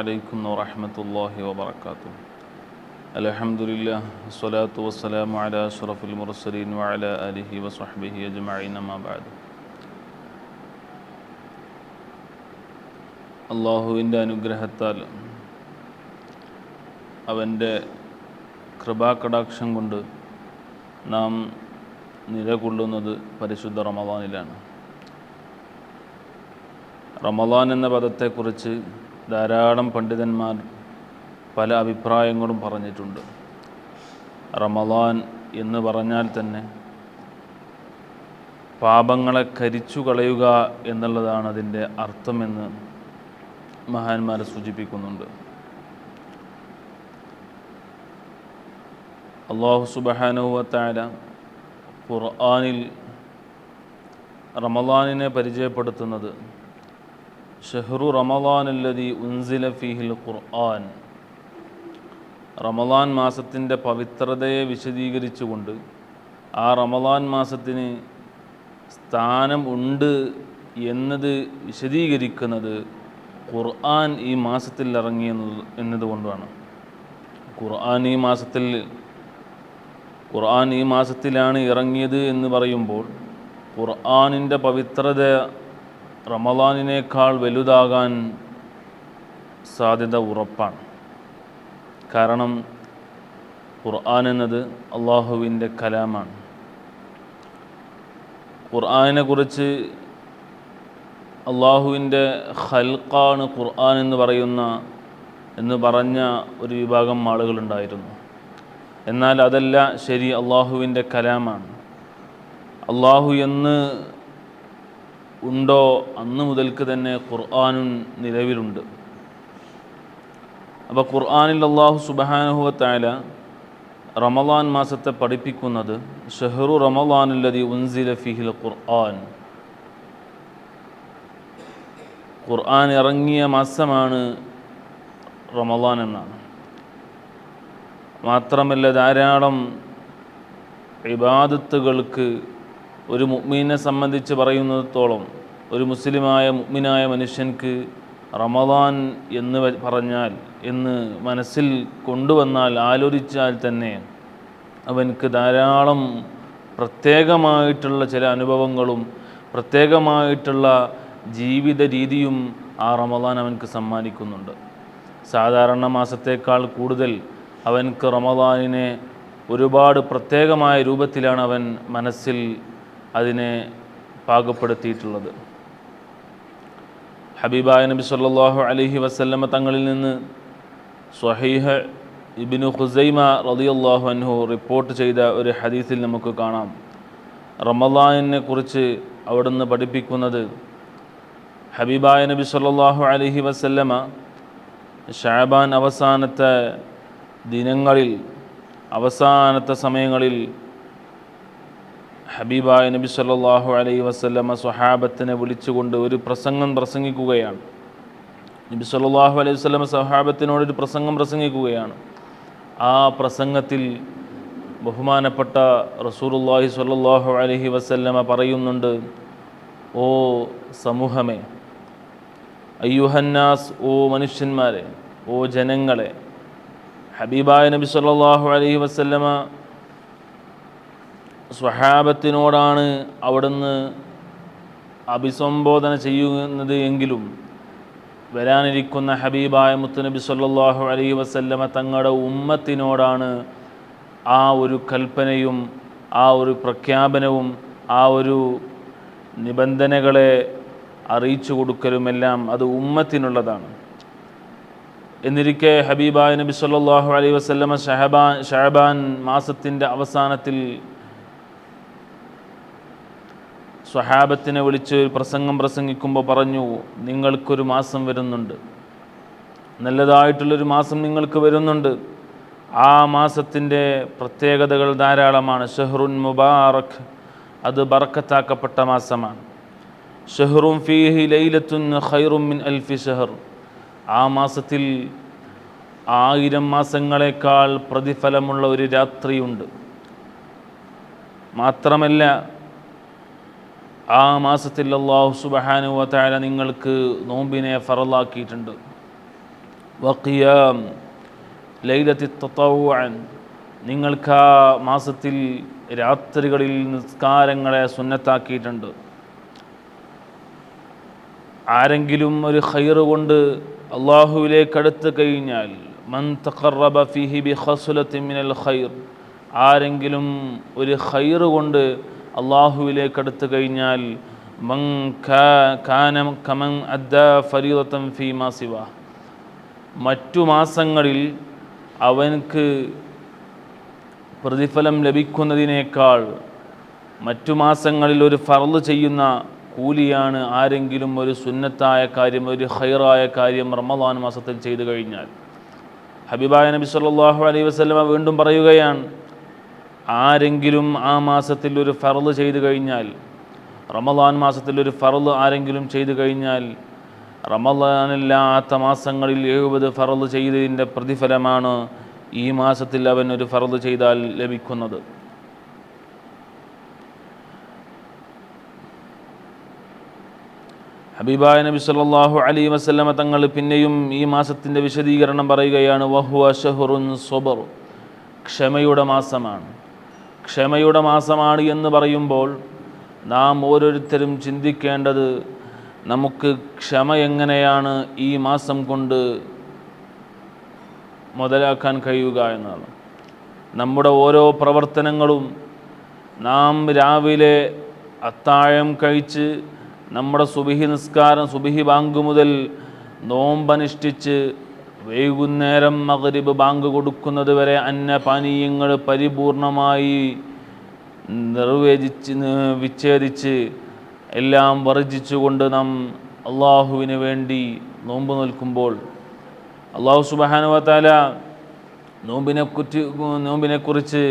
عليكم ورحمة الله وبركاته الحمد لله والصلاة والسلام على أشرف المرسلين وعلى آله وصحبه أجمعين ما بعد അള്ളാഹുവിൻ്റെ അനുഗ്രഹത്താൽ അവൻ്റെ കൃപാകടാക്ഷം കൊണ്ട് നാം നിലകൊള്ളുന്നത് പരിശുദ്ധ റമദാനിലാണ് റമദാൻ എന്ന പദത്തെക്കുറിച്ച് ധാരാളം പണ്ഡിതന്മാർ പല അഭിപ്രായങ്ങളും പറഞ്ഞിട്ടുണ്ട്. റമദാൻ എന്ന് പറഞ്ഞാൽ തന്നെ പാപങ്ങളെ കരിച്ചു കളയുക എന്നുള്ളതാണ് അതിന്റെ അർത്ഥമെന്ന് മഹാന്മാർ സൂചിപ്പിക്കുന്നുണ്ട്. അള്ളാഹു സുബഹാനുവത്തായ ഖുർആാനിൽ റമദാനിനെ പരിചയപ്പെടുത്തുന്നത് ഷെഹ്റു റമദാനല്ലതി ഉൻസില ഫിഹിൽ ഖുർആൻ. റമദാൻ മാസത്തിന്റെ പവിത്രതയെ വിശദീകരിച്ചുകൊണ്ട് ആ റമദാൻ മാസത്തിന് സ്ഥാനം ഉണ്ട് എന്നത് വിശദീകരിക്കുന്നത് ഖുർആൻ ഈ മാസത്തിൽ ഇറങ്ങി എന്നതുകൊണ്ടാണ്. ഖുർആൻ ഈ മാസത്തിൽ ഖുർആൻ ഈ മാസത്തിലാണ് ഇറങ്ങിയത് എന്ന് പറയുമ്പോൾ ഖുർആാനിന്റെ പവിത്രത റമദാനിനേക്കാൾ വലുതാകാൻ സാധ്യത ഉറപ്പാണ്. കാരണം ഖുർആൻ എന്നത് അള്ളാഹുവിന്റെ കലാമാണ്. ഖുർആനെ കുറിച്ച് അള്ളാഹുവിന്റെ ഹൽക്കാണ് ഖുർആൻ എന്ന് പറയുന്ന എന്ന് പറഞ്ഞ ഒരു വിഭാഗം ആളുകളുണ്ടായിരുന്നു. എന്നാൽ അതല്ല ശരി അള്ളാഹുവിന്റെ കലാമാണ്. അള്ളാഹു എന്ന് ഉണ്ടോ അന്ന് മുതൽക്ക് തന്നെ ഖുർആാനും നിലവിലുണ്ട്. അപ്പോൾ ഖുർആാനിൽ അള്ളാഹു സുബഹാനുഹുവത്തായ റമദാൻ മാസത്തെ പഠിപ്പിക്കുന്നത് ഷെഹറു റമലാനുല്ലതി ഉൻസില ഫിഹിൽ ഖുർആൻ. ഖുർആൻ ഇറങ്ങിയ മാസമാണ് റമദാൻ എന്നാണ്. മാത്രമല്ല ധാരാളം ഇബാദത്തുകൾക്ക് ഒരു മുഗ്മീനെ സംബന്ധിച്ച് പറയുന്നിടത്തോളം ഒരു മുസ്ലിമായ മുഗ്മിനായ മനുഷ്യൻക്ക് റമദാൻ എന്ന് പറഞ്ഞാൽ എന്ന് മനസ്സിൽ കൊണ്ടുവന്നാൽ ആലോചിച്ചാൽ തന്നെ അവൻക്ക് ധാരാളം പ്രത്യേകമായിട്ടുള്ള ചില അനുഭവങ്ങളും പ്രത്യേകമായിട്ടുള്ള ജീവിത രീതിയും ആ റമദാൻ അവൻക്ക് സമ്മാനിക്കുന്നുണ്ട്. സാധാരണ മാസത്തേക്കാൾ കൂടുതൽ അവൻക്ക് റമദാനിനെ ഒരുപാട് പ്രത്യേകമായ രൂപത്തിലാണ് അവൻ മനസ്സിൽ അതിനെ പാകപ്പെടുത്തിയിട്ടുള്ളത്. ഹബീബായ നബി സല്ലാഹു അലഹി വസല്ലമ തങ്ങളിൽ നിന്ന് സ്വഹീഹ് ഇബിനു ഹുസൈമ റളിയല്ലാഹു അൻഹു റിപ്പോർട്ട് ചെയ്ത ഒരു ഹദീസിൽ നമുക്ക് കാണാം. റമദാനിനെ കുറിച്ച് അവിടുന്ന് പഠിപ്പിക്കുന്നത് ഹബീബായ നബി സല്ലാഹു അലഹി വസല്ലമ ഷാബാൻ അവസാനത്തെ ദിനങ്ങളിൽ അവസാനത്തെ സമയങ്ങളിൽ ഹബീബായ നബി സല്ലാഹു അലൈ വസ്ലമ സ്വഹാബത്തിനെ വിളിച്ചുകൊണ്ട് ഒരു പ്രസംഗം പ്രസംഗിക്കുകയാണ്. നബി സല്ലാഹു അലൈഹി വസ്ലമ സ്വഹാബത്തിനോട് ഒരു പ്രസംഗം പ്രസംഗിക്കുകയാണ്. ആ പ്രസംഗത്തിൽ ബഹുമാനപ്പെട്ട റസൂലുല്ലാഹി സ്വല്ലല്ലാഹു അലൈഹി വസല്ലമ പറയുന്നുണ്ട് ഓ സമൂഹമേ അയ്യുഹന്നാസ് ഓ മനുഷ്യന്മാരെ ഓ ജനങ്ങളെ ഹബീബായ നബി സല്ലല്ലാഹു അലൈഹി വസല്ലമ സ്വഹാബത്തിനോടാണ് അവിടുന്ന് അഭിസംബോധന ചെയ്യുന്നത് എങ്കിലും വരാനിരിക്കുന്ന ഹബീബായ മുത്തുനബി സല്ലാഹു അലൈഹി വസല്ലമ തങ്ങളുടെ ഉമ്മത്തിനോടാണ് ആ ഒരു കൽപ്പനയും ആ ഒരു പ്രഖ്യാപനവും ആ ഒരു നിബന്ധനകളെ അറിയിച്ചു കൊടുക്കലുമെല്ലാം അത് ഉമ്മത്തിനുള്ളതാണ്. എന്നിരിക്കെ ഹബീബായ നബി സല്ലാഹു അലൈഹി വസല്ലമ ഷഹബാൻ ഷഹബാൻ മാസത്തിന്റെ അവസാനത്തിൽ സ്വഹാബത്തിനെ വിളിച്ച് ഒരു പ്രസംഗം പ്രസംഗിക്കുമ്പോൾ പറഞ്ഞു നിങ്ങൾക്കൊരു മാസം വരുന്നുണ്ട്. നല്ലതായിട്ടുള്ളൊരു മാസം നിങ്ങൾക്ക് വരുന്നുണ്ട്. ആ മാസത്തിന്റെ പ്രത്യേകതകൾ ധാരാളമാണ്. ഷെഹ്റുൻ മുബാറക് അത് ബറക്കത്താക്കപ്പെട്ട മാസമാണ്. ഷെഹ്റും ഫീഹി ലൈലത്തുൻ ഖൈറും മിൻ അൽഫി ഷെഹർ. ആ മാസത്തിൽ ആയിരം മാസങ്ങളെക്കാൾ പ്രതിഫലമുള്ള ഒരു രാത്രിയുണ്ട്. മാത്രമല്ല ആ മാസത്തിൽ അള്ളാഹു സുബഹാനു വാല നിങ്ങൾക്ക് നോമ്പിനെ ഫറലാക്കിയിട്ടുണ്ട്. വക്കിയാം ലൈലത്തി തത്തവാൻ നിങ്ങൾക്ക് ആ മാസത്തിൽ രാത്രികളിൽ നിസ്കാരങ്ങളെ സുന്നത്താക്കിയിട്ടുണ്ട്. ആരെങ്കിലും ഒരു ഖൈറ് കൊണ്ട് അള്ളാഹുവിലേക്ക് അടുത്ത് കഴിഞ്ഞാൽ മൻ തഖറബ ഫിഹി ബി ഖസ്ലത്തിൻ മിനൽ ഖൈർ. ആരെങ്കിലും ഒരു ഹൈറ് കൊണ്ട് അള്ളാഹുവിലേക്ക് അടുത്തു കഴിഞ്ഞാൽ കമൻ അദ്ദ മാസിവ മറ്റു മാസങ്ങളിൽ അവനക്ക് പ്രതിഫലം ലഭിക്കുന്നതിനേക്കാൾ മറ്റു മാസങ്ങളിൽ ഒരു ഫർൾ ചെയ്യുന്ന കൂലിയാണ് ആരെങ്കിലും ഒരു സുന്നത്തായ കാര്യം ഒരു ഹൈറായ കാര്യം റമദാൻ മാസത്തിൽ ചെയ്തു കഴിഞ്ഞാൽ. ഹബീബായ നബി സല്ലാഹു അലൈഹി വസ്ലമ വീണ്ടും പറയുകയാണ് ആരെങ്കിലും ആ മാസത്തിൽ ഒരു ഫർൾ ചെയ്തു കഴിഞ്ഞാൽ റമദാൻ മാസത്തിൽ ഒരു ഫർൾ ആരെങ്കിലും ചെയ്തു കഴിഞ്ഞാൽ റമദാനില്ലാത്ത മാസങ്ങളിൽ എഴുപത് ഫറൾ ചെയ്തതിന്റെ പ്രതിഫലമാണ് ഈ മാസത്തിൽ അവൻ ഒരു ഫറൾ ചെയ്താൽ ലഭിക്കുന്നത്. ഹബീബായ നബി സല്ലാഹു അലൈഹി വസല്ലമ തങ്ങൾ പിന്നെയും ഈ മാസത്തിന്റെ വിശദീകരണം പറയുകയാണ് വഹുവ ഷഹറുൻ സൊബർ. ക്ഷമയുടെ മാസമാണ്. ക്ഷമയുടെ മാസമാണ് എന്ന് പറയുമ്പോൾ നാം ഓരോരുത്തരും ചിന്തിക്കേണ്ടത് നമുക്ക് ക്ഷമ എങ്ങനെയാണ് ഈ മാസം കൊണ്ട് മുതലാക്കാൻ കഴിയുക എന്നാണ്. നമ്മുടെ ഓരോ പ്രവർത്തനങ്ങളും നാം രാവിലെ അത്താഴം കഴിച്ച് നമ്മുടെ സുബിഹി നിസ്കാരം സുബിഹി ബാങ്ക് മുതൽ നോമ്പനുഷ്ഠിച്ച് വൈകുന്നേരം മകരിബ് ബാങ്ക് കൊടുക്കുന്നത് വരെ അന്നപാനീയങ്ങൾ പരിപൂർണമായി നിർവചിച്ച് വിച്ഛേദിച്ച് എല്ലാം വർജിച്ചുകൊണ്ട് നാം അള്ളാഹുവിന് വേണ്ടി നോമ്പ് നിൽക്കുമ്പോൾ അള്ളാഹു സുബാനുവത്താല നോമ്പിനെ കുറ്റി നോമ്പിനെക്കുറിച്ച്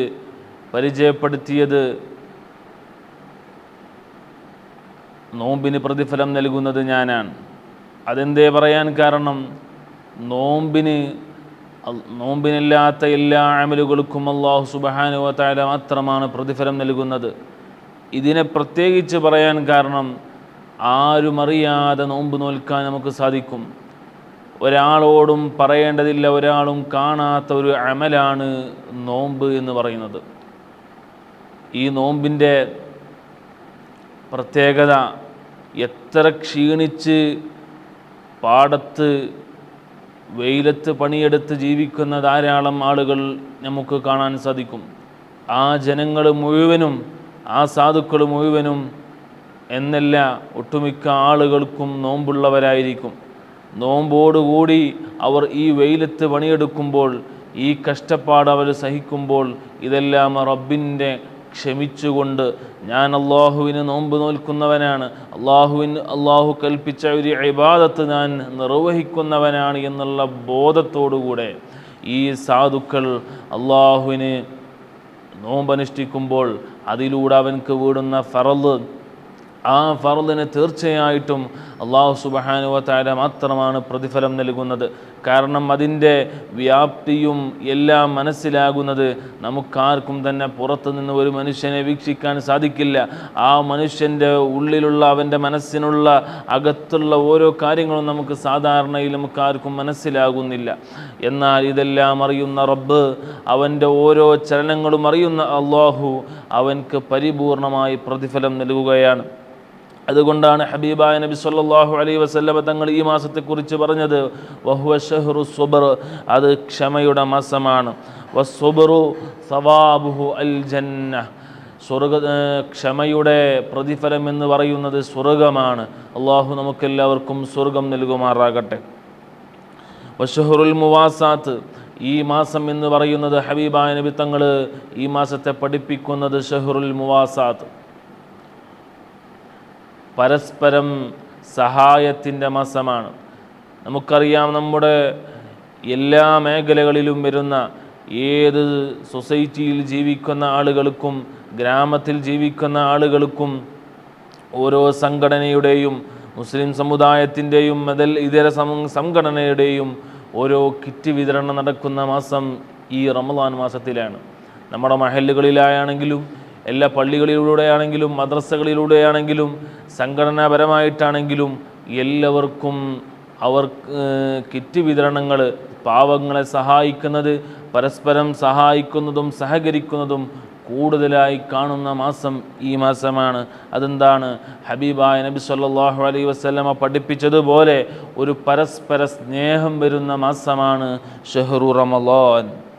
പരിചയപ്പെടുത്തിയത് നോമ്പിന് പ്രതിഫലം നൽകുന്നത് ഞാനാണ്. അതെന്തേ പറയാൻ കാരണം? നോമ്പിന് നോമ്പിനില്ലാത്ത എല്ലാ അമലുകൾക്കും അള്ളാഹു സുബഹാനുവത്തായ മാത്രമാണ് പ്രതിഫലം നൽകുന്നത്. ഇതിനെ പ്രത്യേകിച്ച് പറയാൻ കാരണം ആരും അറിയാതെ നോമ്പ് നോൽക്കാൻ നമുക്ക് സാധിക്കും. ഒരാളോടും പറയേണ്ടതില്ല ഒരാളും കാണാത്ത ഒരു അമലാണ് നോമ്പ് എന്ന് പറയുന്നത്. ഈ നോമ്പിന്റെ പ്രത്യേകത എത്ര ക്ഷീണിച്ച് പാടത്ത് വെയിലത്ത് പണിയെടുത്ത് ജീവിക്കുന്ന ധാരാളം ആളുകൾ നമുക്ക് കാണാൻ സാധിക്കും. ആ ജനങ്ങൾ മുഴുവനും ആ സാധുക്കൾ മുഴുവനും എന്നല്ല ഒട്ടുമിക്ക ആളുകൾക്കും നോമ്പുള്ളവരായിരിക്കും. നോമ്പോടുകൂടി അവർ ഈ വെയിലത്ത് പണിയെടുക്കുമ്പോൾ ഈ കഷ്ടപ്പാട് അവർ സഹിക്കുമ്പോൾ ഇതെല്ലാം റബ്ബിന്റെ ക്ഷമിച്ചുകൊണ്ട് ഞാൻ അള്ളാഹുവിന് നോമ്പ് നോൽക്കുന്നവനാണ്. അള്ളാഹുവിന് അള്ളാഹു കൽപ്പിച്ച ഒരു ഇബാദത്ത് ഞാൻ നിർവഹിക്കുന്നവനാണ് എന്നുള്ള ബോധത്തോടുകൂടെ ഈ സാധുക്കൾ അള്ളാഹുവിന് നോമ്പനുഷ്ഠിക്കുമ്പോൾ അതിലൂടെ അവൻക്ക് വീടുന്ന ഫറൽ ആ ഫറലിന് തീർച്ചയായിട്ടും അള്ളാഹു സുബഹാനുവത്തായ മാത്രമാണ് പ്രതിഫലം നൽകുന്നത്. കാരണം അതിന്റെ വ്യാപ്തിയും എല്ലാം മനസ്സിലാകുന്നത് നമുക്കാർക്കും തന്നെ പുറത്തു നിന്ന് ഒരു മനുഷ്യനെ വീക്ഷിക്കാൻ സാധിക്കില്ല. ആ മനുഷ്യന്റെ ഉള്ളിലുള്ള അവന്റെ മനസ്സിനുള്ള അകത്തുള്ള ഓരോ കാര്യങ്ങളും നമുക്ക് സാധാരണയിൽ നമുക്കാർക്കും മനസ്സിലാകുന്നില്ല. എന്നാൽ ഇതെല്ലാം അറിയുന്ന റബ്ബ് അവന്റെ ഓരോ ചലനങ്ങളും അറിയുന്ന അള്ളാഹു അവൻക്ക് പരിപൂർണമായി പ്രതിഫലം നൽകുകയാണ്. അതുകൊണ്ടാണ് ഹബീബായ നബി സല്ലാഹു അലൈ വസല്ലമ തങ്ങൾ ഈ മാസത്തെക്കുറിച്ച് പറഞ്ഞത് വഹുവ സുബർ അത് ക്ഷമയുടെ മാസമാണ്. വസുബറു സവാബുഹു അൽ ജന്ന സ്വർഗ ക്ഷമയുടെ പ്രതിഫലം എന്ന് പറയുന്നത് സ്വർഗമാണ്. അള്ളാഹു നമുക്കെല്ലാവർക്കും സ്വർഗം നൽകുമാറാകട്ടെ. വഷഹുറുൽ മുവാസാത്ത് ഈ മാസം എന്ന് പറയുന്നത് ഹബീബായ നബി തങ്ങൾ ഈ മാസത്തെ പഠിപ്പിക്കുന്നത് ഷഹുറുൽ മുവാസാത്ത്. പരസ്പരം സഹായത്തിന്റെ മാസമാണ്. നമുക്കറിയാം നമ്മുടെ എല്ലാ മേഖലകളിലും വരുന്ന ഏത് സൊസൈറ്റിയിൽ ജീവിക്കുന്ന ആളുകൾക്കും ഗ്രാമത്തിൽ ജീവിക്കുന്ന ആളുകൾക്കും ഓരോ സംഘടനയുടെയും മുസ്ലിം സമുദായത്തിന്റെയും മതൽ ഇതര സംഘടനയുടെയും ഓരോ കിറ്റ് വിതരണം നടക്കുന്ന മാസം ഈ റമദാൻ മാസത്തിലാണ്. നമ്മുടെ മഹല്ലുകളിലായാണെങ്കിലും എല്ലാ പള്ളികളിലൂടെയാണെങ്കിലും മദ്രസകളിലൂടെയാണെങ്കിലും സംഘടനാപരമായിട്ടാണെങ്കിലും എല്ലാവർക്കും അവർ കിറ്റ് വിതരണങ്ങൾ പാവങ്ങളെ സഹായിക്കുന്നത് പരസ്പരം സഹായിക്കുന്നതും സഹകരിക്കുന്നതും കൂടുതലായി കാണുന്ന മാസം ഈ മാസമാണ്. അതെന്താണ്? ഹബീബായ നബി സല്ലാഹു അലൈ വസല്ലമ പഠിപ്പിച്ചതുപോലെ ഒരു പരസ്പര സ്നേഹം വരുന്ന മാസമാണ് ഷെഹ്റു റമളാൻ.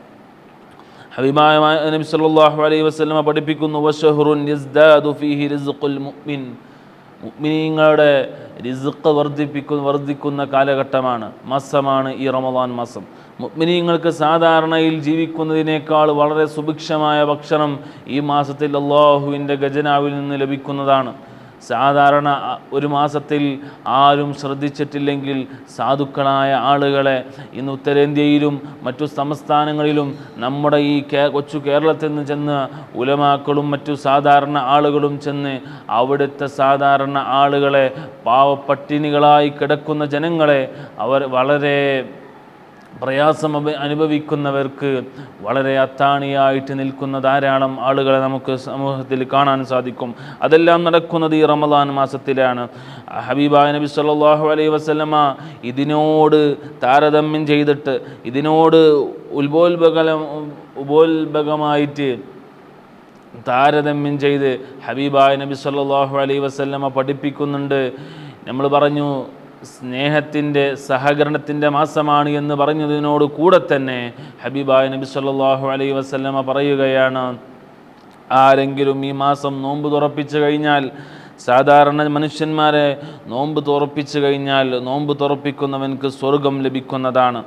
ഹബീബായ നബി സല്ലല്ലാഹു അലൈഹി വസല്ലമ പഠിപ്പിക്കുന്നു വശഹ്റുൻ യസ്ദാദു ഫീഹി റിസ്ഖുൽ മുഅ്മിൻ. മുഅ്മിനീങ്ങളുടെ റിസ്ഖ് വർദ്ധിപ്പിക്കുന്ന വർദ്ധിക്കുന്ന കാലഘട്ടമാണ് മാസമാണ് ഈ റമദാൻ മാസം. മുഅ്മിനീങ്ങൾക്ക് സാധാരണയിൽ ജീവിക്കുന്നതിനേക്കാൾ വളരെ സുഭിക്ഷമായ ഭക്ഷണം ഈ മാസത്തിൽ അള്ളാഹുവിന്റെ ഗജനാവിൽ നിന്ന് ലഭിക്കുന്നതാണ്. സാധാരണ ഒരു മാസത്തിൽ ആരും ശ്രദ്ധിച്ചിട്ടില്ലെങ്കിൽ സാധുക്കളായ ആളുകളെ ഇന്ന് ഉത്തരേന്ത്യയിലും മറ്റു സംസ്ഥാനങ്ങളിലും നമ്മുടെ ഈ കേ കൊച്ചു കേരളത്തിൽ നിന്ന് ചെന്ന് ഉലമാക്കളും മറ്റു സാധാരണ ആളുകളും ചെന്ന് അവിടുത്തെ സാധാരണ ആളുകളെ പാവപ്പട്ടിണികളായി കിടക്കുന്ന ജനങ്ങളെ അവർ വളരെ പ്രയാസം അനുഭവിക്കുന്നവർക്ക് വളരെ അത്താണിയായിട്ട് നിൽക്കുന്ന ധാരാളം ആളുകളെ നമുക്ക് സമൂഹത്തിൽ കാണാൻ സാധിക്കും. അതെല്ലാം നടക്കുന്നത് ഈ റമദാൻ മാസത്തിലാണ്. ഹബീബ നബി സല്ലല്ലാഹു അലൈഹി വസല്ലമ ഇതിനോട് താരതമ്യം ചെയ്തിട്ട് ഇതിനോട് ഉത്ബോത്ബകലം ഉപോത്ബകമായിട്ട് താരതമ്യം ചെയ്ത് ഹബീബായ നബി സല്ലല്ലാഹു അലൈഹി വസല്ലമ പഠിപ്പിക്കുന്നുണ്ട്. നമ്മൾ പറഞ്ഞു സ്നേഹത്തിന്റെ സഹകരണത്തിന്റെ മാസമാണ് എന്ന് പറഞ്ഞതിനോട് കൂടെ തന്നെ ഹബീബായ നബി സല്ലാഹു അലൈ വസല്ലമ പറയുകയാണ് ആരെങ്കിലും ഈ മാസം നോമ്പ് തുറപ്പിച്ചു കഴിഞ്ഞാൽ സാധാരണ മനുഷ്യന്മാരെ നോമ്പ് തുറപ്പിച്ചു കഴിഞ്ഞാൽ നോമ്പ് തുറപ്പിക്കുന്നവൻക്ക് സ്വർഗം ലഭിക്കുന്നതാണ്.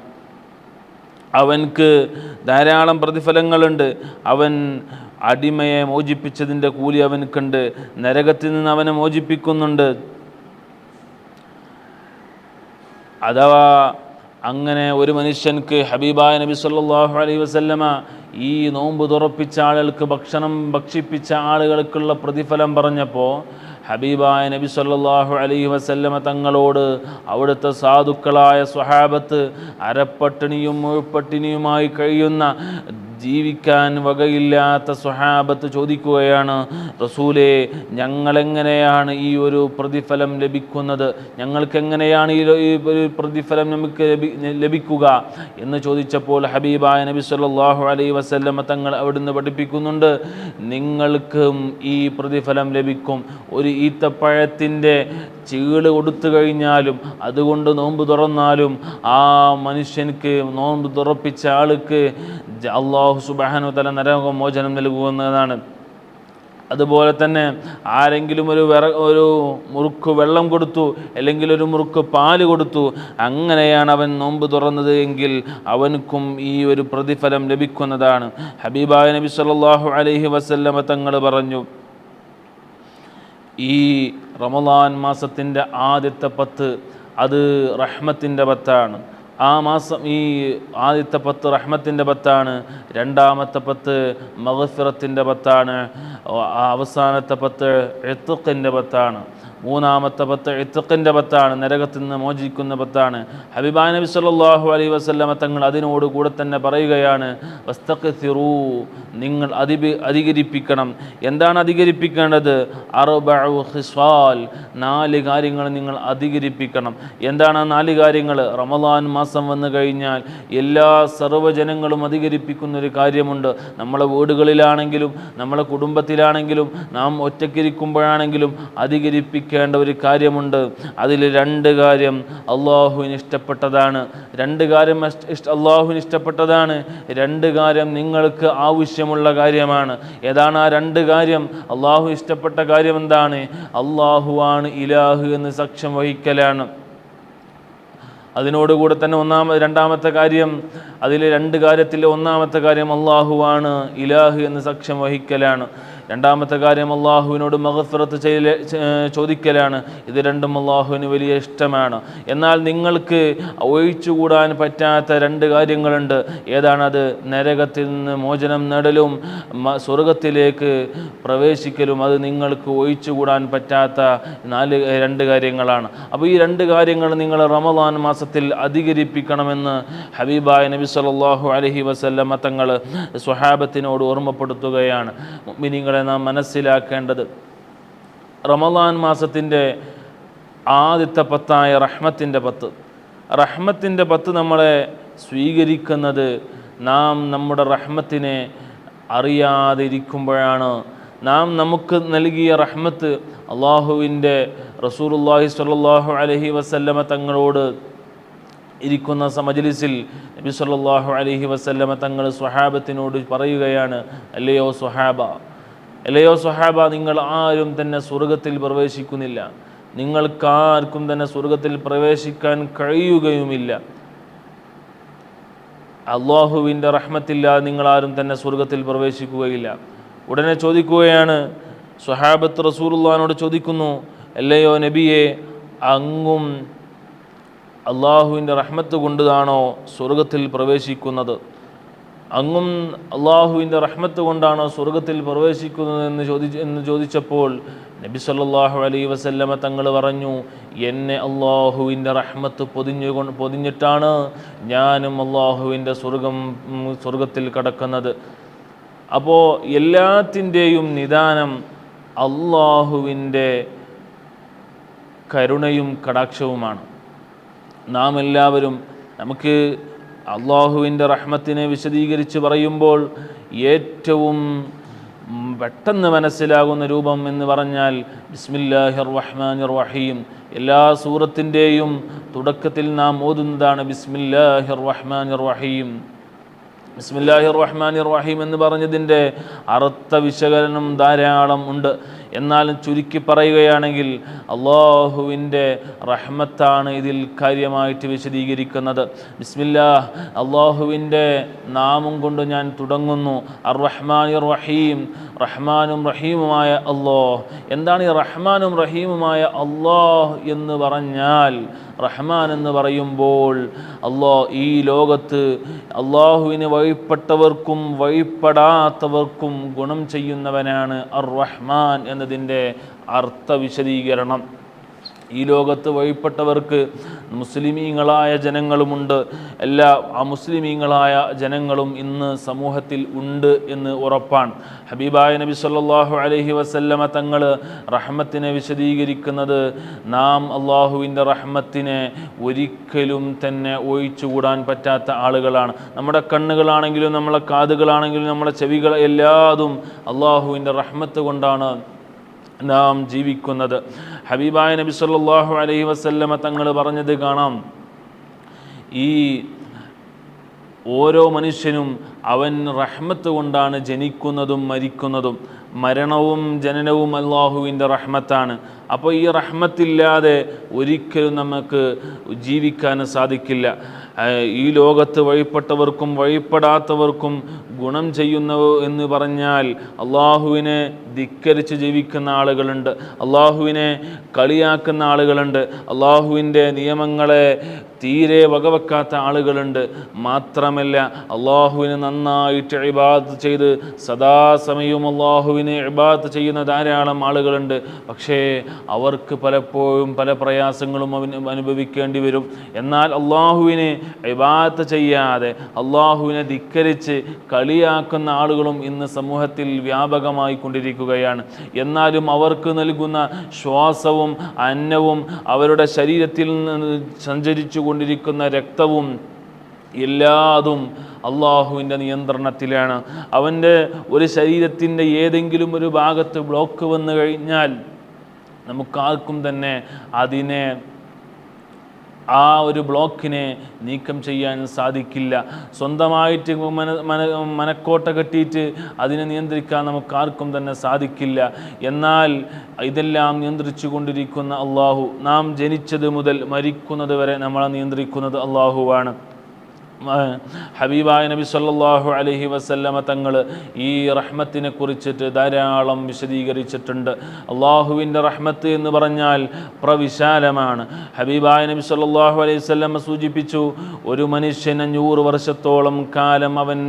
അവൻക്ക് ധാരാളം പ്രതിഫലങ്ങളുണ്ട്. അവൻ അടിമയെ മോചിപ്പിച്ചതിന്റെ കൂലി അവനുക്കുണ്ട് നരകത്തിൽ നിന്ന് അവനെ മോചിപ്പിക്കുന്നുണ്ട്. അഥവാ അങ്ങനെ ഒരു മനുഷ്യൻക്ക് ഹബീബായ നബി സല്ലാഹു അലൈഹി വസല്ലമ ഈ നോമ്പ് തുറപ്പിച്ച ആളുകൾക്ക് ഭക്ഷണം ഭക്ഷിപ്പിച്ച ആളുകൾക്കുള്ള പ്രതിഫലം പറഞ്ഞപ്പോൾ ഹബീബായ നബി സല്ലാഹു അലൈഹി വസല്ലമ തങ്ങളോട് അവിടുത്തെ സാധുക്കളായ സ്വഹാബത്ത് അരപ്പട്ടിണിയും മുഴുപ്പട്ടിണിയുമായി കഴിയുന്ന ജീവിക്കാൻ വകയില്ലാത്ത സ്വഹാബത്ത് ചോദിക്കുകയാണ് റസൂലെ ഞങ്ങളെങ്ങനെയാണ് ഈ ഒരു പ്രതിഫലം ലഭിക്കുന്നത്? ഞങ്ങൾക്കെങ്ങനെയാണ് ഈ ഒരു പ്രതിഫലം നമുക്ക് ലഭിക്കുക? എന്ന് ചോദിച്ചപ്പോൾ ഹബീബായ നബി സല്ലല്ലാഹു അലൈ വസല്ലമ തങ്ങൾ അവിടുന്ന് പഠിപ്പിക്കുന്നുണ്ട് നിങ്ങൾക്കും ഈ പ്രതിഫലം ലഭിക്കും. ഒരു ഈത്തപ്പഴത്തിന്റെ ചീൾ കൊടുത്തു കഴിഞ്ഞാലും അതുകൊണ്ട് നോമ്പ് തുറന്നാലും ആ മനുഷ്യൻക്ക് നോമ്പ് തുറപ്പിച്ച ആൾക്ക് ജ- അള്ളാഹു സുബാനു തല നരകമോചനം നൽകുമെന്നതാണ്. അതുപോലെ തന്നെ ആരെങ്കിലും ഒരു വിറ ഒരു മുറുക്ക് വെള്ളം കൊടുത്തു അല്ലെങ്കിൽ ഒരു മുറുക്ക് പാൽ കൊടുത്തു അങ്ങനെയാണ് അവൻ നോമ്പ് തുറന്നത് എങ്കിൽ അവനക്കും ഈ ഒരു പ്രതിഫലം ലഭിക്കുന്നതാണ്. ഹബീബായ നബി സല്ലല്ലാഹു അലഹി വസല്ലമ തങ്ങൾ പറഞ്ഞു ഈ റമദാൻ മാസത്തിന്റെ ആദ്യത്തെ പത്ത് അത് റഹ്മത്തിന്റെ പത്താണ്. ആ മാസം ഈ ആദ്യത്തെ പത്ത് റഹ്മത്തിന്റെ പത്താണ് രണ്ടാമത്തെ പത്ത് മഹഫിറത്തിന്റെ പത്താണ് അവസാനത്തെ പത്ത് എത്തുക്കിന്റെ പത്താണ്. മൂന്നാമത്തെ പത്ത് എത്തുക്കിന്റെ പത്താണ് നരകത്തിൽ നിന്ന് മോചിക്കുന്ന പത്താണ്. ഹബിബാ നബി സല്ലാഹു അലൈ വസല്ലമ തങ്ങൾ അതിനോട് കൂടെ തന്നെ പറയുകയാണ് വസ്തഖിറൂ നിങ്ങൾ അതി അധികരിപ്പിക്കണം. എന്താണ് അധികരിപ്പിക്കേണ്ടത്? അറുബു ഹിസ്വാൽ നാല് കാര്യങ്ങൾ നിങ്ങൾ അധികരിപ്പിക്കണം. എന്താണ് ആ നാല് കാര്യങ്ങൾ? റമദാൻ മാസം വന്നു കഴിഞ്ഞാൽ എല്ലാ സർവജനങ്ങളും അധികരിപ്പിക്കുന്ന ഒരു കാര്യമുണ്ട്. നമ്മളെ വീടുകളിലാണെങ്കിലും നമ്മളെ കുടുംബത്തിലാണെങ്കിലും നാം ഒറ്റയ്ക്കിരിക്കുമ്പോഴാണെങ്കിലും അധികരിപ്പിക്കേണ്ട ഒരു കാര്യമുണ്ട്. അതിൽ രണ്ട് കാര്യം അള്ളാഹുവിന് ഇഷ്ടപ്പെട്ടതാണ്. രണ്ട് കാര്യം അള്ളാഹുവിന് ഇഷ്ടപ്പെട്ടതാണ്. രണ്ട് കാര്യം നിങ്ങൾക്ക് ആവശ്യമുള്ള കാര്യമാണ്. ഏതാണ് ആ രണ്ട് കാര്യം? അള്ളാഹു ഇഷ്ടപ്പെട്ട കാര്യം എന്താണ്? അള്ളാഹുവാണ് ഇലാഹു എന്ന് സാക്ഷ്യം വഹിക്കലാണ്. അതിനോടുകൂടെ തന്നെ ഒന്നാമത് രണ്ടാമത്തെ കാര്യം അതിൽ രണ്ട് കാര്യത്തിൽ ഒന്നാമത്തെ കാര്യം അള്ളാഹുവാണ് ഇലാഹു എന്ന് സാക്ഷ്യം വഹിക്കലാണ്. രണ്ടാമത്തെ കാര്യം അള്ളാഹുവിനോട് മഹഫറത്ത് ചെയ്യല ചോദിക്കലാണ്. ഇത് രണ്ടും അള്ളാഹുവിന് വലിയ ഇഷ്ടമാണ്. എന്നാൽ നിങ്ങൾക്ക് ഒഴിച്ചുകൂടാൻ പറ്റാത്ത രണ്ട് കാര്യങ്ങളുണ്ട്. ഏതാണത്? നരകത്തിൽ നിന്ന് മോചനം നേടലും സ്വർഗത്തിലേക്ക് പ്രവേശിക്കലും. അത് നിങ്ങൾക്ക് ഒഴിച്ചുകൂടാൻ പറ്റാത്ത നാല് രണ്ട് കാര്യങ്ങളാണ്. അപ്പോൾ ഈ രണ്ട് കാര്യങ്ങൾ നിങ്ങൾ റമദാൻ മാസത്തിൽ അധികരിപ്പിക്കണമെന്ന് ഹബീബായ നബി സല്ലല്ലാഹു അലഹി വസല്ലമ തങ്ങൾ സ്വഹാബത്തിനോട് ഓർമ്മപ്പെടുത്തുകയാണ്. മിനിങ്ങളെ നാം മനസ്സിലാക്കേണ്ടത് റമദാൻ മാസത്തിന്റെ ആദ്യത്തെ പത്തായ റഹ്മത്തിന്റെ പത്ത്. റഹ്മത്തിന്റെ പത്ത് നമ്മളെ സ്വീകരിക്കുന്നത് നാം നമ്മുടെ റഹ്മത്തിനെ അറിയാതിരിക്കുമ്പോഴാണ്. നാം നമുക്ക് നൽകിയ റഹ്മത്ത് അള്ളാഹുവിന്റെ റസൂലുള്ളാഹി സ്വല്ലല്ലാഹു അലഹി വസല്ലമ തങ്ങളോട് ഇരിക്കുന്ന സമജലിസിൽ നബി സല്ലാഹു അലൈഹി വസല്ലമ തങ്ങൾ സ്വഹാബത്തിനോട് പറയുകയാണ് അല്ലയോ സ്വഹാബ അല്ലയോ സഹാബ നിങ്ങൾ ആരും തന്നെ സ്വർഗത്തിൽ പ്രവേശിക്കുന്നില്ല. നിങ്ങൾക്കാർക്കും തന്നെ സ്വർഗത്തിൽ പ്രവേശിക്കാൻ കഴിയുകയുമില്ല. അള്ളാഹുവിന്റെ റഹ്മത്തില്ലാതെ നിങ്ങളാരും തന്നെ സ്വർഗത്തിൽ പ്രവേശിക്കുകയില്ല. ഉടനെ ചോദിക്കുകയാണ് സുഹാബത്ത് റസൂലുള്ളാഹിനോട് ചോദിക്കുന്നു അല്ലയോ നബിയെ അങ്ങും അള്ളാഹുവിന്റെ റഹ്മത്ത് കൊണ്ടാണോ സ്വർഗത്തിൽ പ്രവേശിക്കുന്നത്? അങ്ങും അള്ളാഹുവിന്റെ റഹ്മത്ത് കൊണ്ടാണ് സ്വർഗത്തിൽ പ്രവേശിക്കുന്നത് എന്ന് ചോദിച്ച് എന്ന് ചോദിച്ചപ്പോൾ നബി സല്ലാഹു അലൈ വസല്ലമ തങ്ങൾ പറഞ്ഞു എന്നെ അള്ളാഹുവിന്റെ റഹ്മത്ത് പൊതിഞ്ഞു പൊതിഞ്ഞിട്ടാണ് ഞാനും അള്ളാഹുവിന്റെ സ്വർഗം സ്വർഗത്തിൽ കടക്കുന്നത്. അപ്പോൾ എല്ലാത്തിന്റെയും നിദാനം അള്ളാഹുവിന്റെ കരുണയും കടാക്ഷവുമാണ്. നാം എല്ലാവരും നമുക്ക് അള്ളാഹുവിന്റെ റഹ്മത്തിനെ വിശദീകരിച്ച് പറയുമ്പോൾ ഏറ്റവും പെട്ടെന്ന് മനസ്സിലാകുന്ന രൂപം എന്ന് പറഞ്ഞാൽ ബിസ്മില്ലാഹിർ റഹ്മാൻ റഹീം എല്ലാ സൂറത്തിന്റെയും തുടക്കത്തിൽ നാം ഓതുന്നതാണ് ബിസ്മില്ലാഹിർ റഹ്മാൻ റഹീം ബിസ്മില്ലാഹിർ റഹ്മാൻ റഹീം എന്ന് പറഞ്ഞതിന്റെ അർത്ഥ വിശകലനം ധാരാളം ഉണ്ട്. എന്നാലും ചുരുക്കി പറയുകയാണെങ്കിൽ അള്ളാഹുവിന്റെ റഹ്മത്താണ് ഇതിൽ കാര്യമായിട്ട് വിശദീകരിക്കുന്നത്. ബിസ്മില്ലാ അള്ളാഹുവിന്റെ നാമം കൊണ്ട് ഞാൻ തുടങ്ങുന്നു. അർ റഹ്മാൻ റഹീം റഹ്മാനും റഹീമുമായ അള്ളാഹ്. എന്താണ് ഈ റഹ്മാനും റഹീമുമായ അള്ളാഹ് എന്ന് പറഞ്ഞാൽ? റഹ്മാൻ എന്ന് പറയുമ്പോൾ അള്ളാഹ് ഈ ലോകത്ത് അള്ളാഹുവിന് വഴിപ്പെട്ടവർക്കും വഴിപ്പെടാത്തവർക്കും ഗുണം ചെയ്യുന്നവനാണ് അർ റഹ്മാൻ എന്നതിന്റെ അർത്ഥ വിശദീകരണം ഈ ലോകത്ത് വഴിപ്പെട്ടവർക്ക് മുസ്ലിമീങ്ങളായ ജനങ്ങളുമുണ്ട്. എല്ലാ അമുസ്ലിമീങ്ങളായ ജനങ്ങളും ഇന്ന് സമൂഹത്തിൽ ഉണ്ട് എന്ന് ഉറപ്പാണ്. ഹബീബായ നബി സല്ലാഹു അലഹി വസല്ലമ തങ്ങൾ റഹ്മത്തിനെ വിശദീകരിക്കുന്നത് നാം അള്ളാഹുവിന്റെ റഹ്മത്തിനെ ഒരിക്കലും തന്നെ ഒഴിച്ചുകൂടാൻ പറ്റാത്ത ആളുകളാണ്. നമ്മുടെ കണ്ണുകളാണെങ്കിലും നമ്മളെ കാതുകളാണെങ്കിലും നമ്മുടെ ചെവികൾ എല്ലാതും അള്ളാഹുവിന്റെ റഹ്മത്ത് കൊണ്ടാണ് നാം ജീവിക്കുന്നത്. ഹബീബായ നബി സല്ലല്ലാഹു അലൈഹി വസല്ലമ തങ്ങൾ പറഞ്ഞത് കാണാം. ഈ ഓരോ മനുഷ്യനും അവൻ റഹ്മത്ത് കൊണ്ടാണ് ജനിക്കുന്നതും മരിക്കുന്നതും. മരണവും ജനനവും അള്ളാഹുവിന്റെ റഹ്മത്താണ്. അപ്പോൾ ഈ റഹ്മത്തില്ലാതെ ഒരിക്കലും നമുക്ക് ജീവിക്കാൻ സാധിക്കില്ല. ഈ ലോകത്ത് വഴിപ്പെട്ടവർക്കും വഴിപ്പെടാത്തവർക്കും ഗുണം ചെയ്യുന്ന എന്ന് പറഞ്ഞാൽ അള്ളാഹുവിനെ ധിക്കരിച്ച് ജീവിക്കുന്ന ആളുകളുണ്ട്. അള്ളാഹുവിനെ കളിയാക്കുന്ന ആളുകളുണ്ട്. അള്ളാഹുവിന്റെ നിയമങ്ങളെ തീരെ വകവെക്കാത്ത ആളുകളുണ്ട്. മാത്രമല്ല അള്ളാഹുവിന് നന്നായിട്ട് ഇബാദ് ചെയ്ത് സദാസമയവും അള്ളാഹുവിനെ ഇബാദ് ചെയ്യുന്ന ധാരാളം ആളുകളുണ്ട്. പക്ഷേ അവർക്ക് പലപ്പോഴും പല പ്രയാസങ്ങളും അവന് അനുഭവിക്കേണ്ടി വരും. എന്നാൽ അള്ളാഹുവിനെ ഇബാദ് ചെയ്യാതെ അള്ളാഹുവിനെ ധിക്കരിച്ച് കളിയാക്കുന്ന ആളുകളും ഇന്ന് സമൂഹത്തിൽ വ്യാപകമായി കൊണ്ടിരിക്കുകയാണ്. എന്നാലും അവർക്ക് നൽകുന്ന ശ്വാസവും അന്നവും അവരുടെ ശരീരത്തിൽ നിന്ന് സഞ്ചരിച്ചു കൊണ്ടിരിക്കുന്ന രക്തവും എല്ലാതും അള്ളാഹുവിന്റെ നിയന്ത്രണത്തിലാണ്. അവന്റെ ഒരു ശരീരത്തിന്റെ ഏതെങ്കിലും ഒരു ഭാഗത്ത് ബ്ലോക്ക് വന്നു കഴിഞ്ഞാൽ നമുക്കാർക്കും തന്നെ അതിനെ ആ ഒരു ബ്ലോക്കിനെ നീക്കം ചെയ്യാൻ സാധിക്കില്ല. സ്വന്തമായിട്ട് മന മന മനക്കോട്ട കെട്ടിയിട്ട് അതിനെ നിയന്ത്രിക്കാൻ നമുക്ക് ആർക്കും തന്നെ സാധിക്കില്ല. എന്നാൽ ഇതെല്ലാം നിയന്ത്രിച്ചു കൊണ്ടിരിക്കുന്ന അള്ളാഹു നാം ജനിച്ചത് മുതൽ മരിക്കുന്നത് വരെ നമ്മളെ നിയന്ത്രിക്കുന്നത് അള്ളാഹുവാണ്. ഹബീബായ നബി സല്ലല്ലാഹു അലൈഹി വസല്ലമ തങ്ങൾ ഈ റഹ്മത്തിനെ കുറിച്ചിട്ട് ധാരാളം വിശദീകരിച്ചിട്ടുണ്ട്. അള്ളാഹുവിന്റെ റഹ്മത്ത് എന്ന് പറഞ്ഞാൽ പ്രവിശാലമാണ്. ഹബീബായ നബി സല്ലല്ലാഹു അലൈഹി വസല്ലമ സൂചിപ്പിച്ചു ഒരു മനുഷ്യൻ അഞ്ഞൂറ് വർഷത്തോളം കാലം അവൻ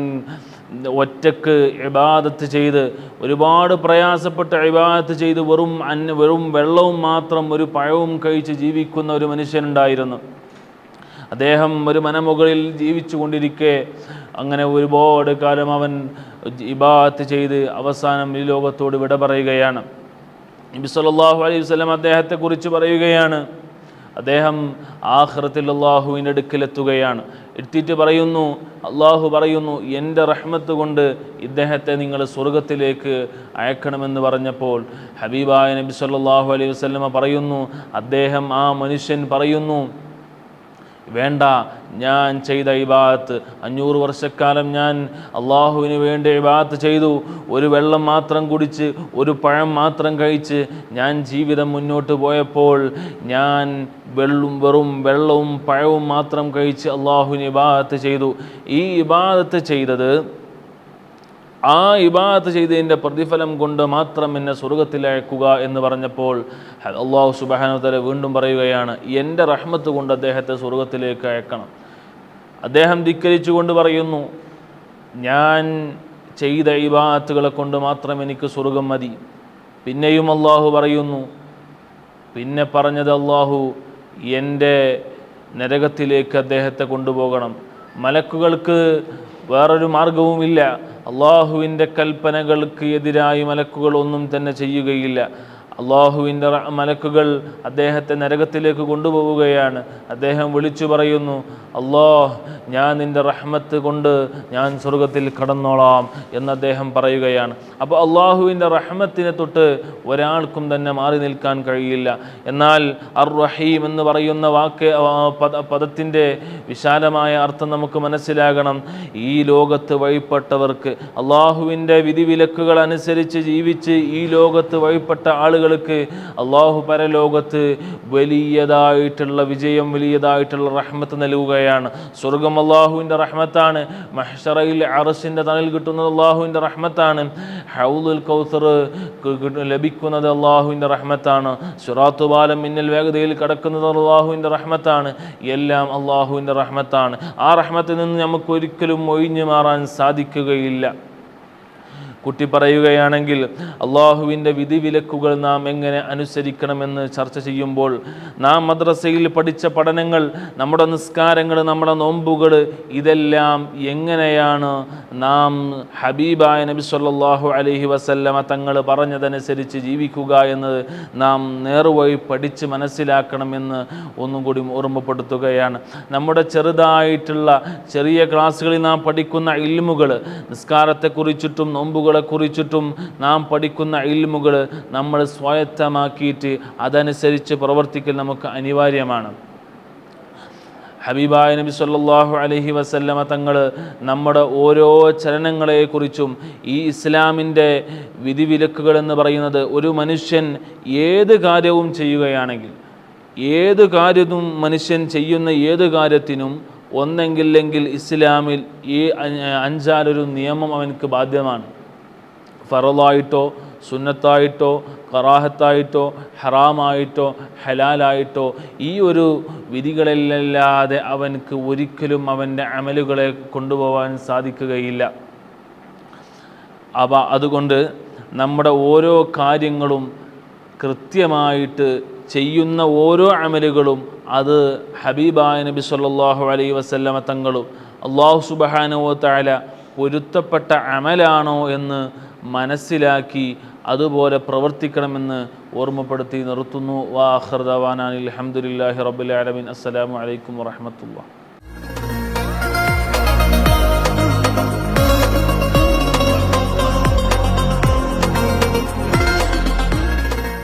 ഒറ്റയ്ക്ക് ഇബാദത്ത് ചെയ്ത് ഒരുപാട് പ്രയാസപ്പെട്ട് ഇബാദത്ത് ചെയ്ത് വെറും അന്ന വെറും വെള്ളവും മാത്രം ഒരു പഴവും കഴിച്ച് ജീവിക്കുന്ന ഒരു മനുഷ്യനുണ്ടായിരുന്നു. അദ്ദേഹം ഒരു മനമുകളിൽ ജീവിച്ചു കൊണ്ടിരിക്കെ അങ്ങനെ ഒരുപാട് കാലം അവൻ ഇബാത്ത് ചെയ്ത് അവസാനം ഈ ലോകത്തോട് വിട പറയുകയാണ്. നബി സല്ലല്ലാഹു അലൈഹി വസല്ലം അദ്ദേഹത്തെക്കുറിച്ച് പറയുകയാണ്. അദ്ദേഹം ആഹ്റത്തിൽ അള്ളാഹുവിന്റെ അടുക്കിലെത്തുകയാണ്. എത്തിയിട്ട് പറയുന്നു അള്ളാഹു പറയുന്നു എന്റെ റഹ്മത്ത് കൊണ്ട് ഇദ്ദേഹത്തെ നിങ്ങൾ സ്വർഗത്തിലേക്ക് അയക്കണമെന്ന് പറഞ്ഞപ്പോൾ ഹബീബായ നബി സല്ലാഹു അലൈഹി വസ്ലമ പറയുന്നു അദ്ദേഹം ആ മനുഷ്യൻ പറയുന്നു വേണ്ട ഞാൻ ചെയ്ത ഇബാത്ത് അഞ്ഞൂറ് വർഷക്കാലം ഞാൻ അള്ളാഹുവിന് വേണ്ടി ഇബാത്ത് ചെയ്തു. ഒരു വെള്ളം മാത്രം കുടിച്ച് ഒരു പഴം മാത്രം കഴിച്ച് ഞാൻ ജീവിതം മുന്നോട്ട് പോയപ്പോൾ ഞാൻ വെള്ളും വെറും വെള്ളവും പഴവും മാത്രം കഴിച്ച് അള്ളാഹുവിന് ഇബാദത്ത് ചെയ്തു. ഈ ഇബാദത്ത് ചെയ്തത് ആ ഇബാദത്ത് ചെയ്തതിന്റെ പ്രതിഫലം കൊണ്ട് മാത്രം എന്നെ സ്വർഗത്തിലയക്കുക എന്ന് പറഞ്ഞപ്പോൾ അള്ളാഹു സുബാനുതല വീണ്ടും പറയുകയാണ് എന്റെ റഹ്മത്ത് കൊണ്ട് അദ്ദേഹത്തെ സ്വർഗത്തിലേക്ക് അയക്കണം. അദ്ദേഹം ധിക്കരിച്ചുകൊണ്ട് പറയുന്നു ഞാൻ ചെയ്ത ഇബാത്തുകളെ കൊണ്ട് മാത്രം എനിക്ക് സ്വർഗം മതി. പിന്നെയും അള്ളാഹു പറയുന്നു പിന്നെ പറഞ്ഞത് അള്ളാഹു എന്റെ നരകത്തിലേക്ക് അദ്ദേഹത്തെ കൊണ്ടുപോകണം. മലക്കുകൾക്ക് വേറൊരു മാർഗവുമില്ല അള്ളാഹുവിന്റെ കൽപ്പനകൾക്ക് എതിരായി മലക്കുകൾ ഒന്നും തന്നെ ചെയ്യുകയില്ല. അള്ളാഹുവിന്റെ മലക്കുകൾ അദ്ദേഹത്തെ നരകത്തിലേക്ക് കൊണ്ടുപോവുകയാണ്. അദ്ദേഹം വിളിച്ചു പറയുന്നു അള്ളാഹ് ഞാൻ നിന്റെ റഹ്മത്ത് കൊണ്ട് ഞാൻ സ്വർഗത്തിൽ കടന്നോളാം എന്ന് അദ്ദേഹം പറയുകയാണ്. അപ്പോൾ അള്ളാഹുവിന്റെ റഹ്മത്തിനെ തൊട്ട് ഒരാൾക്കും തന്നെ മാറി നിൽക്കാൻ കഴിയില്ല. എന്നാൽ അർ റഹീം എന്ന് പറയുന്ന വാക്ക് പദത്തിന്റെ വിശാലമായ അർത്ഥം നമുക്ക് മനസ്സിലാകണം. ഈ ലോകത്ത് വഴിപ്പെട്ടവർക്ക് അള്ളാഹുവിന്റെ വിധിവിലക്കുകൾ അനുസരിച്ച് ജീവിച്ച് ഈ ലോകത്ത് വഴിപ്പെട്ട ആളുകൾക്ക് അള്ളാഹു പരലോകത്ത് വലിയതായിട്ടുള്ള വിജയം വലിയതായിട്ടുള്ള റഹ്മത്ത് നൽകുകയാണ്. സ്വർഗം അള്ളാഹുവിന്റെ റഹ്മത്താണ്. മഹ്ഷറയിൽ അറസിന്റെ തണൽ കിട്ടുന്നത് അള്ളാഹുവിന്റെ റഹ്മത്താണ്. ഹൗദുൽ കൗസർ ലഭിക്കുന്നത് അള്ളാഹുവിന്റെ റഹ്മത്താണ്. സുറാത്തു ബാലം മിന്നൽ വേഗതയിൽ കടക്കുന്നത് അള്ളാഹുവിന്റെ റഹ്മത്താണ്. എല്ലാം അള്ളാഹുവിന്റെ റഹ്മത്താണ്. ആ റഹ്മത്തിൽ നിന്ന് നമുക്ക് ഒരിക്കലും ഒഴിഞ്ഞു മാറാൻ സാധിക്കുകയില്ല. കുട്ടി പറയുകയാണെങ്കിൽ അള്ളാഹുവിന്റെ വിധിവിലക്കുകൾ നാം എങ്ങനെ അനുസരിക്കണമെന്ന് ചർച്ച ചെയ്യുമ്പോൾ നാം മദ്രസയിൽ പഠിച്ച പഠനങ്ങൾ നമ്മുടെ നിസ്കാരങ്ങൾ നമ്മുടെ നോമ്പുകൾ ഇതെല്ലാം എങ്ങനെയാണ്? നാം ഹബീബായ നബി സല്ലാഹു അലഹി വസല്ലമ തങ്ങൾ പറഞ്ഞതനുസരിച്ച് ജീവിക്കുക എന്നത് നാം നേർവഴി പഠിച്ച് മനസ്സിലാക്കണമെന്ന് ഒന്നും കൂടി ഓർമ്മപ്പെടുത്തുകയാണ്. നമ്മുടെ ചെറുതായിട്ടുള്ള ചെറിയ ക്ലാസ്സുകളിൽ നാം പഠിക്കുന്ന ഇൽമുകൾ നിസ്കാരത്തെക്കുറിച്ചിട്ടും നോമ്പുകളെ കുറിച്ചിട്ടും നാം പഠിക്കുന്ന ഇൽമുകൾ നമ്മൾ സ്വായത്തമാക്കിയിട്ട് അതനുസരിച്ച് പ്രവർത്തിക്കൽ നമുക്ക് അനിവാര്യമാണ്. ഹബീബായ നബി സല്ലാഹു അലഹി വസല്ലമ തങ്ങൾ നമ്മുടെ ഓരോ ചലനങ്ങളെക്കുറിച്ചും ഈ ഇസ്ലാമിന്റെ വിധിവിലക്കുകൾ എന്ന് പറയുന്നത് ഒരു മനുഷ്യൻ ഏത് കാര്യവും ചെയ്യുകയാണെങ്കിൽ ഏത് കാര്യവും മനുഷ്യൻ ചെയ്യുന്ന ഏത് കാര്യത്തിനും ഒന്നെങ്കില്ലെങ്കിൽ ഇസ്ലാമിൽ ഈ അഞ്ചാലൊരു നിയമം അവനക്ക് ബാധ്യമാണ്. ഫറലായിട്ടോ സുന്നത്തായിട്ടോ കറാഹത്തായിട്ടോ ഹറാമായിട്ടോ ഹലാലായിട്ടോ ഈ ഒരു വിധികളിലല്ലാതെ അവനക്ക് ഒരിക്കലും അവന്റെ അമലുകളെ കൊണ്ടുപോകാൻ സാധിക്കുകയില്ല. അവ അതുകൊണ്ട് നമ്മുടെ ഓരോ കാര്യങ്ങളും കൃത്യമായിട്ട് ചെയ്യുന്ന ഓരോ അമലുകളും അത് ഹബീബായ നബി സല്ലാഹു അലൈ വസല്ലമ തങ്ങളും അള്ളാഹു സുബഹാനുവ തആല പൊരുത്തപ്പെട്ട അമലാണോ എന്ന് മനസ്സിലാക്കി അതുപോലെ പ്രവർത്തിക്കണമെന്ന് ഓർമ്മപ്പെടുത്തി നിർത്തുന്നു. വാഹർദവാനാൻ അലഹമുല്ലാഹി റബ്ബുൽ അസ്സലാമലൈക്കും വാഹമത്തുള്ള